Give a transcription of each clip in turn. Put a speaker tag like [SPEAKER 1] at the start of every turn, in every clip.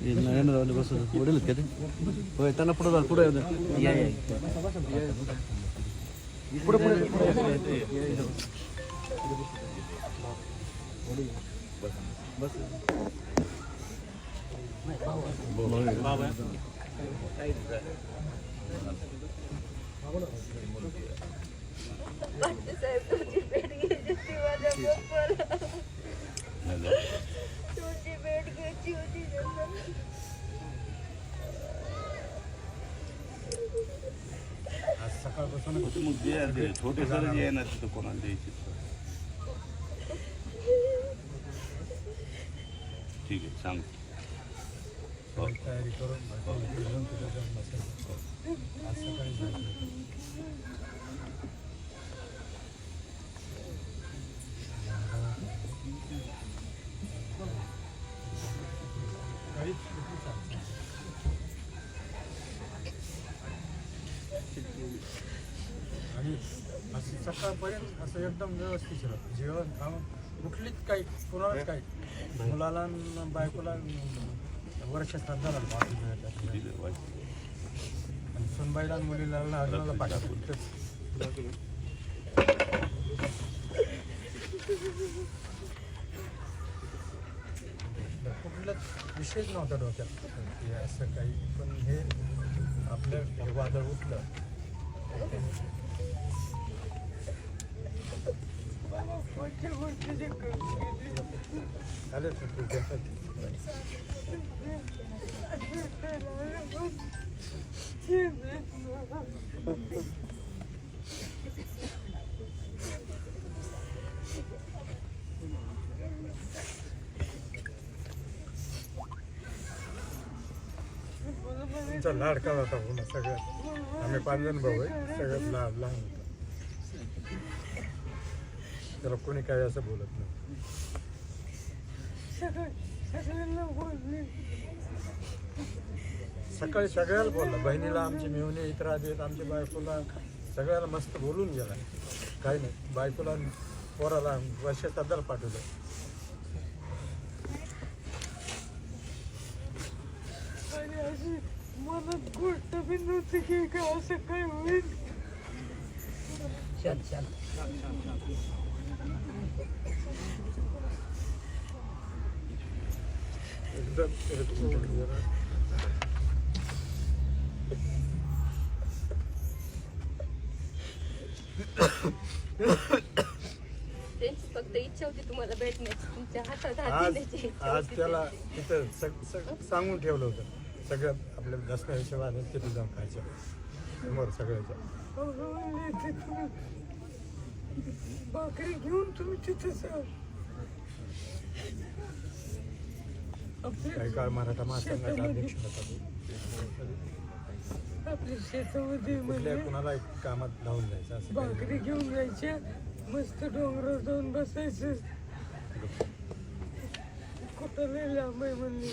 [SPEAKER 1] येणार बस वडील का ते होय त्यांना पुढे जा पुढे पुढे पुढे
[SPEAKER 2] भेट घ्यायची होती
[SPEAKER 3] आज सकाळपासून
[SPEAKER 4] मग जे छोटे सर जे आहे ना तिथं कोणाला द्यायची ठीक आहे सांग
[SPEAKER 3] तयारी करून आज सकाळी आणि असं सकाळपर्यंत असं एकदम व्यवस्थित राहतं. जेवण खावण कुठलीच काही कोणालाच काही मुलाला न बायकोला वर्षात वर्ष श्रद्धाला पाठवून आणि सुनबाईला मुलीला लग्नाला पाठवतात कुठलाच विषयच नव्हता डोक्यात. की असं काही पण हे आपलं हे वादळ उठलं. झालं तर आमचा लाडका होता पुन्हा सगळ्यात. आम्ही पाचजण भाऊ आहे सगळ्यात लहान लहान होता. त्याला कोणी काय असं बोलत नाही. सकाळी सगळ्याला बोलला बहिणीला आमची मेवणी इतर आहेत आमच्या बायकोला सगळ्याला मस्त बोलून गेला. काही नाही बायकोला पोराला वर्षात सध्याला पाठवलं.
[SPEAKER 5] आणि मनात गोष्ट बी नव्हती की काय असं काय होईल?
[SPEAKER 3] जरा
[SPEAKER 2] त्यांची फक्त इच्छा होती तुम्हाला भेटण्याची. तुमच्या हातात हात
[SPEAKER 3] आज
[SPEAKER 2] देण्याची इच्छा
[SPEAKER 3] आज
[SPEAKER 2] होती
[SPEAKER 3] त्याला
[SPEAKER 2] त्यांची.
[SPEAKER 3] तिथं सग सग सांगून ठेवलं होतं. सगळं आपल्या दसऱ्या हिशोबात तिथे जाऊन खायचं. समोर सगळ्याच्या.
[SPEAKER 5] भाकरी घेऊन तुम्ही तिथे जा.
[SPEAKER 3] काही काळ मराठा महासंघाचा अध्यक्ष होता तो.
[SPEAKER 5] आपल्या शेतामध्ये म्हणजे
[SPEAKER 3] कुणाला कामात लावून जायचं असं नाही.
[SPEAKER 5] भाकरी घेऊन जायच्या. मस्त डोंगरावर जाऊन बसायचं. कुठं लय लांब आहे म्हणले.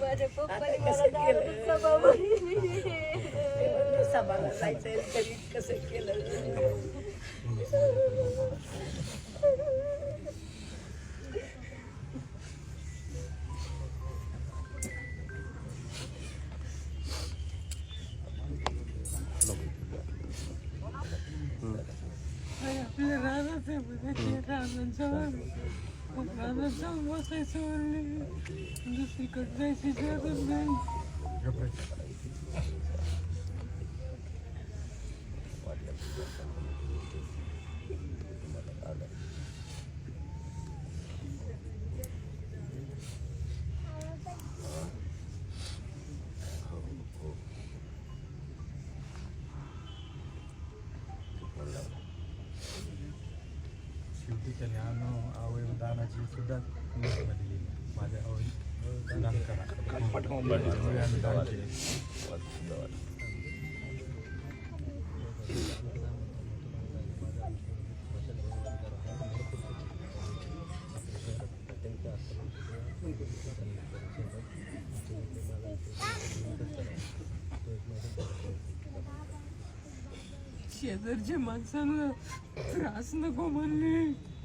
[SPEAKER 2] माझ्या पप्पाने मला
[SPEAKER 6] सभाला जायचं कसं केलं
[SPEAKER 5] रानात आहे म्हणजे ते रानात जाऊन रानात जाऊन बसायचं म्हणले दुसरीकडे जायची जरूर नाही
[SPEAKER 3] शेवटी त्याने अन्न अवयव दानाची सुद्धा घोषणा दिली. माझ्या अवयव दान करा. अवयवांनी दान केले.
[SPEAKER 5] शेजारच्या माणसानं त्रास नको म्हणले.